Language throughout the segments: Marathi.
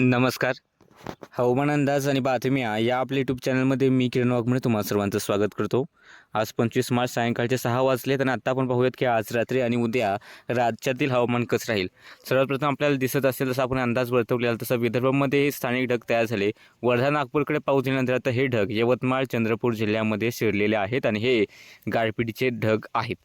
नमस्कार. हवामान अंदाज आणि बातम्या या आपल्या यूट्यूब चॅनलमध्ये मी किरण वाघमोडे तुम्हा सर्वांचं स्वागत करतो. आज पंचवीस मार्च सायंकाळचे सहा वाजले आणि आत्ता आपण पाहूयात की आज रात्री आणि उद्या राज्यातील हवामान कसं राहील. सर्वात प्रथम आपल्याला दिसत असेल तसं आपण अंदाज वर्तवलेला तसं विदर्भामध्ये स्थानिक ढग तयार झाले. वर्धा नागपूरकडे पाऊस झाल्यानंतर आता हे ढग यवतमाळ चंद्रपूर जिल्ह्यामध्ये शिरलेले आहेत आणि हे गारपिटीचे ढग आहेत.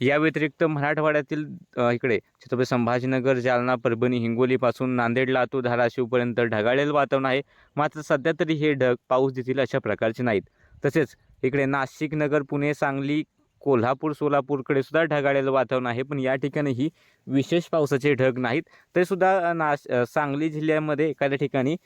या व्यतिरिक्त मराठवाड्यातील इकडे छत्रपती संभाजीनगर जालना परभणी हिंगोलीपासून नांदेड लातूर धाराशिवपर्यंत ढगाळलेलं वातावरण आहे. मात्र सध्या तरी हे ढग पाऊस देतील अशा प्रकारचे नाहीत. तसेच इकडे नाशिक नगर पुणे सांगली कोल्हापूर सोलापूरकडे सुद्धा ढगाळलेलं वातावरण आहे. पण या ठिकाणीही विशेष पावसाचे ढग नाहीत. तरीसुद्धा नाश सांगली जिल्ह्यामध्ये एखाद्या ठिकाणी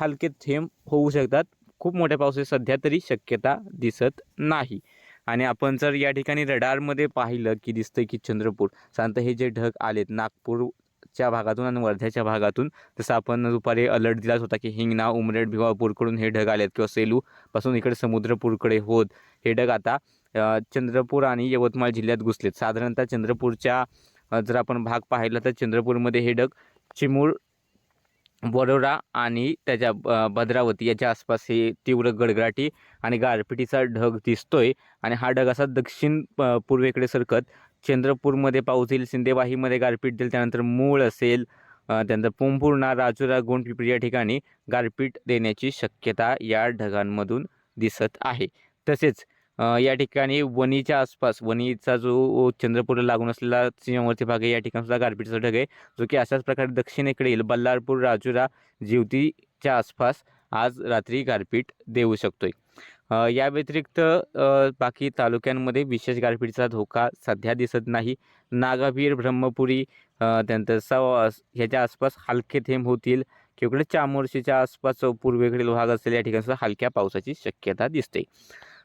हलके थेंब होऊ शकतात. खूप मोठ्या पावसाची सध्या तरी शक्यता दिसत नाही. आणि आपण जर या ठिकाणी रडारमध्ये पाहिलं की दिसतं की चंद्रपूर साधारणतः हे जे ढग आलेत नागपूरच्या भागातून आणि वर्ध्याच्या भागातून जसं आपण दुपारी अलर्ट दिलाच होता की हिंगणा उमरेड भिवापूरकडून हे ढग आलेत किंवा सेलूपासून इकडे समुद्रपूरकडे होत हे ढग आता चंद्रपूर आणि यवतमाळ जिल्ह्यात घुसलेत. साधारणतः चंद्रपूरच्या जर आपण भाग पाहिला तर चंद्रपूरमध्ये हे ढग चिमूर बरोडा आणि त्याच्या भद्रावती याच्या आसपास हे तीव्र गडगडाटी आणि गारपिटीचा ढग दिसतोय. आणि हा ढग असा दक्षिण प- पूर्वेकडे सरकत चंद्रपूरमध्ये पाऊस येईल सिंदेवाहीमध्ये गारपीट देईल त्यानंतर मूळ असेल त्यानंतर पोंभुर्णा राजुरा गोंडपिंपरी या ठिकाणी गारपीट देण्याची शक्यता या ढगांमधून दिसत आहे. तसेच या ठिकाणी वणीच्या आसपास वणीचा जो चंद्रपूरला लागून असलेला सीमावर्ती भाग आहे या ठिकाणी सुद्धा गारपीटचा ढग आहे. जो की अशाच प्रकारे दक्षिणेकडे येईल. बल्लारपूर राजुरा जिवतीच्या आसपास आज रात्री गारपीट देऊ शकतोय. या व्यतिरिक्त बाकी तालुक्यांमध्ये विशेष गारपीटचा धोका सध्या दिसत नाही. नागावीर ब्रह्मपुरी त्यानंतर सव ह्याच्या आसपास हलके थेंब होतील. किंवा चामोर्शीच्या आसपास पूर्वेकडील भाग असेल या ठिकाणी सुद्धा हलक्या पावसाची शक्यता दिसते.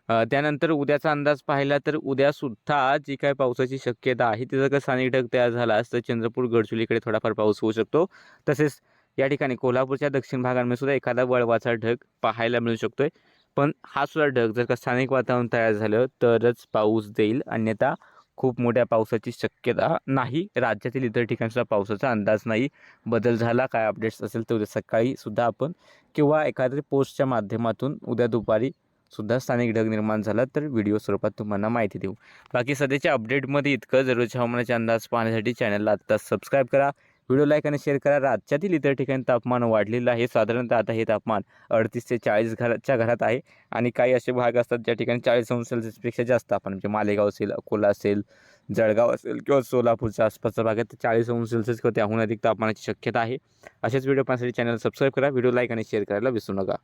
त्यानंतर उद्याचा अंदाज पाहिला तर उद्यासुद्धा जी काय पावसाची शक्यता आहे तिचा जर का स्थानिक ढग तयार झाला तर चंद्रपूर गडचुलीकडे थोडाफार पाऊस होऊ शकतो. तसेच या ठिकाणी कोल्हापूरच्या दक्षिण भागांमध्ये सुद्धा एखादा वळवाचा ढग पाहायला मिळू शकतोय. पण हा सुद्धा ढग जर का स्थानिक वातावरण तयार झालं तरच पाऊस देईल. अन्यथा खूप मोठ्या पावसाची शक्यता नाही. राज्यातील इतर ठिकाणसुद्धा पावसाचा अंदाज नाही. बदल झाला काय अपडेट्स असेल तर उद्या सकाळी सुद्धा आपण किंवा एखाद्या पोस्टच्या माध्यमातून उद्या दुपारी सुद्धा स्थानिक ढग निर्माण झाला तर व्हिडिओ स्वरूपात तुम्हाला माहिती देऊ. बाकी सध्याच्या अपडेटमध्ये इतकं जरूरच्या हवामानाचे अंदाज पाहण्यासाठी चॅनलला आत्ता सबस्क्राईब करा. व्हिडिओ लाईक आणि शेअर करा. राज्यातील इतर ठिकाणी तापमान वाढलेलं आहे. साधारणतः आता हे तापमान अडतीस ते चाळीस घराच्या घरात आहे. आणि काही असे भाग असतात ज्या ठिकाणी चाळीस अंश सेल्सिअसपेक्षा जास्त तापमान म्हणजे मालेगाव असेल अकोला असेल जळगाव असेल किंवा सोलापूरच्या आसपासच्या भागात चाळीस अंश सेल्सिअस किंवा त्याहून अधिक तापमानाची शक्यता आहे. असेच व्हिडिओ पाहण्यासाठी चॅनल सबस्क्राईब करा. व्हिडिओ लाईक आणि शेअर करायला विसरू नका.